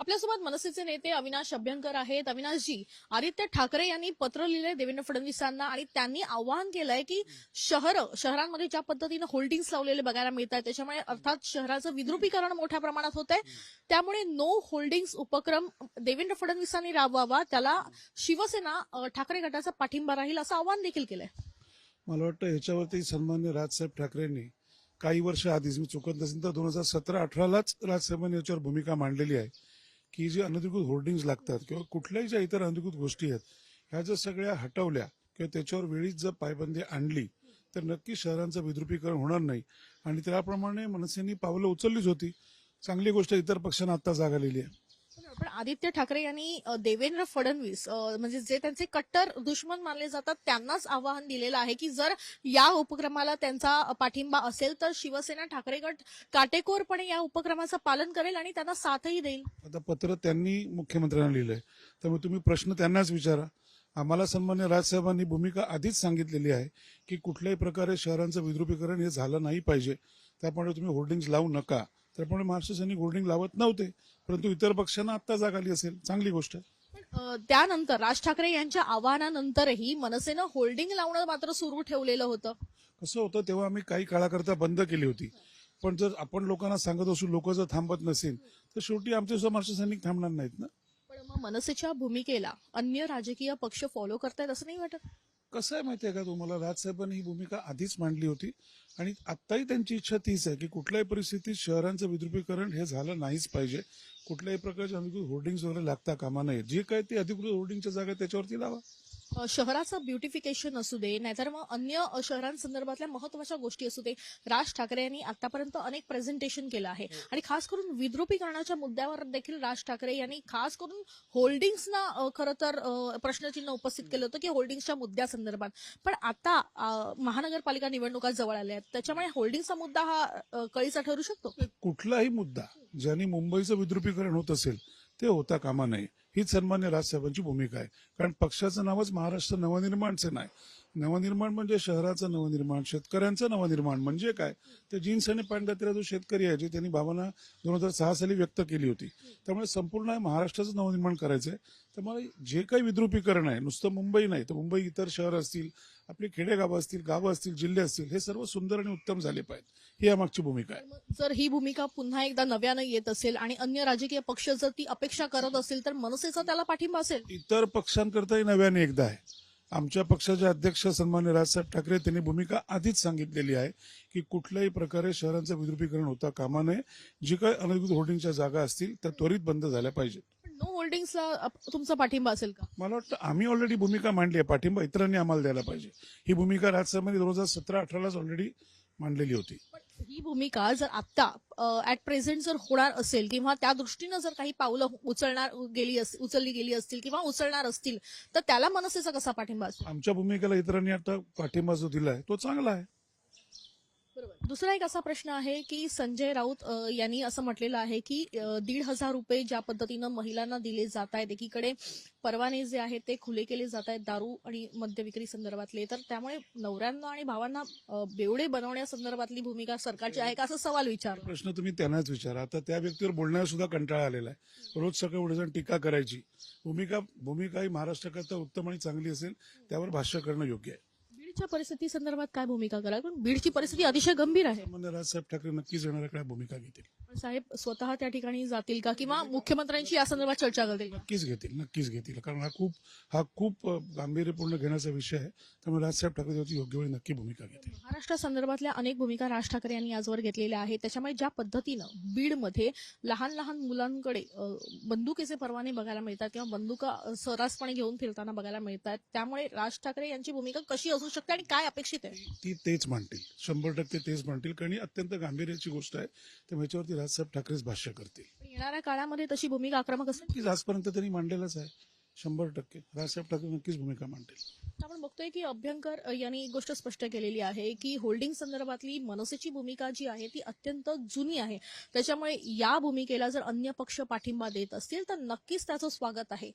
आपल्यासोबत मनसेचे नेते अविनाश अभ्यंकर आहेत. अविनाशजी आदित्य ठाकरे यांनी पत्र लिहिलंय देवेंद्र फडणवीसांना आणि त्यांनी आवाहन केलंय की शहर शहरांमध्ये ज्या पद्धतीनं होल्डिंग्स लावलेले बघायला मिळत आहेत त्याच्यामुळे अर्थात शहराचं विद्रुपीकरण मोठ्या प्रमाणात होत आहे त्यामुळे नो होल्डिंग्स उपक्रम देवेंद्र फडणवीसांनी राबवावा त्याला शिवसेना ठाकरे गटाचा पाठिंबा राहील असं आवाहन देखील केलंय. मला वाटतं याच्यावरती सन्मान्य राजसाहेब ठाकरेंनी काही वर्ष आधीच मी चुकत नसेल तर दोन हजार सतरा अठरालाच राजसाहेबांनी याच्यावर भूमिका मांडलेली आहे. की जी अनधिकृत होर्डिंग्ज लागतात किंवा कुठल्याही ज्या इतर अनधिकृत गोष्टी आहेत ह्या जर सगळ्या हटवल्या किंवा त्याच्यावर वेळीच जर पायबंदी आणली तर नक्की शहरांचं विद्रुपीकरण होणार नाही. आणि त्याप्रमाणे मनसेनी पावलं उचललीच होती. चांगली गोष्ट इतर पक्षांना आता जाग आलेली आहे. पण आदित्य ठाकरे यांनी देवेंद्र फडणवीस म्हणजे जे त्यांचे कट्टर दुश्मन मानले जातात त्यांनाच आवाहन दिलेलं आहे की जर या उपक्रमाला त्यांचा पाठिंबा असेल तर शिवसेना ठाकरे गट काटेकोरपणे या उपक्रमाचं पालन करेल आणि त्यांना साथही देईल. आता पत्र त्यांनी मुख्यमंत्र्यांना लिहिलंय. त्यामुळे तुम्ही प्रश्न त्यांनाच विचारा. आम्हाला सन्मान्य राजसाहेबांनी भूमिका आधीच सांगितलेली आहे की कुठल्याही प्रकारे शहरांचं विद्रुपीकरण हे झालं नाही पाहिजे. त्यामुळे तुम्ही होर्डिंग्ज लावू नका. त्यामुळे महाराष्ट्र सैनिक होर्डिंग लावत नव्हते परंतु इतर पक्षांना आत्ता जाग आली असेल. चांगली गोष्ट. आहे त्यानंतर राज ठाकरे यांच्या आवाहनानंतरही मनसेनं होल्डिंग लावणं मात्र सुरू ठेवलेलं होतं. कसं होतं तेव्हा आम्ही काही काळाकरता बंद केली होती. पण जर आपण लोकांना सांगत असू लोक जर थांबत नसेल तर शेवटी आमचे सुद्धा महाराष्ट्र सैनिक थांबणार नाहीत ना? पण मग मनसेच्या भूमिकेला अन्य राजकीय पक्ष फॉलो करतायत असं नाही वाटत? कसं आहे माहितीये का तुम्हाला? राजसाहेबांनी ही भूमिका आधीच मांडली होती आणि आत्ताही त्यांची इच्छा तीच आहे की कुठल्याही परिस्थितीत शहरांचं विद्रुपीकरण हे झालं नाहीच पाहिजे. कुठल्याही प्रकारचे अधिकृत होर्डिंग्स वगैरे लागता कामा नये. जे काय ते अधिकृत होर्डिंगच्या जागा त्याच्यावरती लावा. शहराचं ब्युटिफिकेशन असू दे नाहीतर मग अन्य शहरांसंदर्भातल्या महत्त्वाच्या गोष्टी असू दे. राज ठाकरे यांनी आतापर्यंत अनेक प्रेझेंटेशन केलं आहे. आणि खास करून विद्रुपीकरणाच्या मुद्द्यावर देखील राज ठाकरे यांनी खास करून होल्डिंग्सना खरं तर प्रश्नचिन्ह उपस्थित केलं होतं की होल्डिंग्सच्या मुद्द्यासंदर्भात. पण आता महानगरपालिका निवडणुका जवळ आल्या आहेत. त्याच्यामुळे होल्डिंग्सचा मुद्दा हा कळीचा ठरू शकतो? कुठलाही मुद्दा ज्याने मुंबईचं विद्रुपीकरण होत असेल ते होता कामा नये. हीच सन्मान्य राजसाहेबांची भूमिका आहे. कारण पक्षाचं नावच महाराष्ट्र नवनिर्माणचं नाही. नवनिर्माण म्हणजे शहराचं नवनिर्माण शेतकऱ्यांचं नवनिर्माण म्हणजे काय? ते जीन्स आणि पॅन्ट घातलेला जो शेतकरी आहे जे त्यांनी भावना दोन हजार सहा साली व्यक्त केली होती. त्यामुळे संपूर्ण महाराष्ट्राचं नवनिर्माण करायचं आहे त्यामुळे जे काही विद्रुपीकरण आहे नुसतं मुंबई नाही तर मुंबई इतर शहर असतील आपली खेडेगावं असतील गावं असतील जिल्हे असतील हे सर्व सुंदर आणि उत्तम झाले पाहिजेत. ही यामागची भूमिका आहे. जर ही भूमिका पुन्हा एकदा नव्यानं येत असेल आणि अन्य राजकीय पक्ष जर ती अपेक्षा करत असेल तर मनसेचा त्याला पाठिंबा असेल. इतर पक्षांकरताही नव्याने एकदा आहे. आमच्या पक्षाचे अध्यक्ष सन्मान्य राजसाहेब ठाकरे त्यांनी भूमिका आधीच सांगितलेली आहे की कुठल्याही प्रकारे शहरांचं विद्रुपीकरण होता कामा नये. जी काही अनधिकृत होर्डिंगच्या जागा असतील त्या त्वरित बंद झाल्या पाहिजेत. नो होल्डिंग्सला तुमचा पाठिंबा असेल का? मला वाटतं आम्ही ऑलरेडी भूमिका मांडली आहे. पाठिंबा इतरांनी आम्हाला द्यायला पाहिजे. ही भूमिका राजसाहेबांनी दोन हजार सतरा अठरालाच ऑलरेडी मांडलेली होती. पण ही भूमिका जर आता ऍट प्रेझेंट जर होणार असेल किंवा त्या दृष्टीनं जर काही पावलं उचलणार गेली उचलली गेली असतील किंवा उचलणार असतील तर त्याला मनसेचा कसा पाठिंबा असेल आमच्या भूमिकेला इतरांनी आता पाठिंबा जो दिलाय तो चांगला आहे. दुसरा एक असा प्रश्न आहे की संजय राऊत यांनी असं म्हटलेलं आहे की दीड हजार रुपये ज्या पद्धतीनं महिलांना दिले जात आहेत एकीकडे परवाने जे आहेत ते खुले केले जात आहेत दारू आणि मद्य विक्री संदर्भातले. तर त्यामुळे नवऱ्यांना आणि भावांना बेवडे बनवण्यासंदर्भातली भूमिका सरकारची आहे का असा सवाल विचार प्रश्न तुम्ही त्यांनाच विचारा. आता त्या व्यक्तीवर बोलण्याला सुद्धा कंटाळा आलेला आहे. रोज सकाळी एवढे टीका करायची. भूमिका भूमिका ही महाराष्ट्राकरता उत्तम आणि चांगली असेल त्यावर भाष्य करणं योग्य आहे. बीडच्या परिस्थिती संदर्भात काय भूमिका करा पण बीडची परिस्थिती अतिशय गंभीर आहे. साहेब राजसाहेब ठाकरे नक्कीच येणाऱ्या काय भूमिका घेतील. साहेब स्वतः त्या ठिकाणी जातील का? किंवा मुख्यमंत्र्यांशी या संदर्भात चर्चा करतील का? नक्कीच घेतील नक्कीच घेतील. कारण हा खूप हा खूप अ, गांभीर्यपूर्ण घेण्याचा विषय आहे. त्यामुळे राजसाहेब ठाकरे त्याची योग्य वेळी नक्की भूमिका घेतील. महाराष्ट्रासंदर्भातल्या अनेक भूमिका राज ठाकरे यांनी आजवर घेतलेल्या आहेत. त्याच्यामुळे ज्या पद्धतीनं बीडमध्ये लहान लहान मुलांकडे अ, बंदुकीचे परवाने बघायला मिळतात किंवा बंदुका अ, सर्रासपणे घेऊन फिरताना बघायला मिळतात त्यामुळे राज ठाकरे यांची भूमिका कशी असू शकते आणि काय अपेक्षित आहे? ती तेच मांडतील. शंभर टक्के तेच मांडतील कारण ही अत्यंत गांभीर्याची गोष्ट आहे. त्यामुळे याच्यावरती राजसाहेब ठाकरेच भाष्य करतील. येणाऱ्या काळामध्ये तशी भूमिका आक्रमक असेल? नक्कीच आजपर्यंत त्यांनी मांडलेलंच आहे. शंभर टक्के. राजसाहेब ठाकरे नक्कीच भूमिका मांडतील आपण बघतोय की अभ्यंकर यांनी एक गोष्ट स्पष्ट केलेली आहे की होल्डिंग संदर्भातली मनसेची भूमिका जी आहे ती अत्यंत जुनी आहे. त्याच्यामुळे या भूमिकेला जर अन्य पक्ष पाठिंबा देत असतील तर नक्कीच त्याचं स्वागत आहे.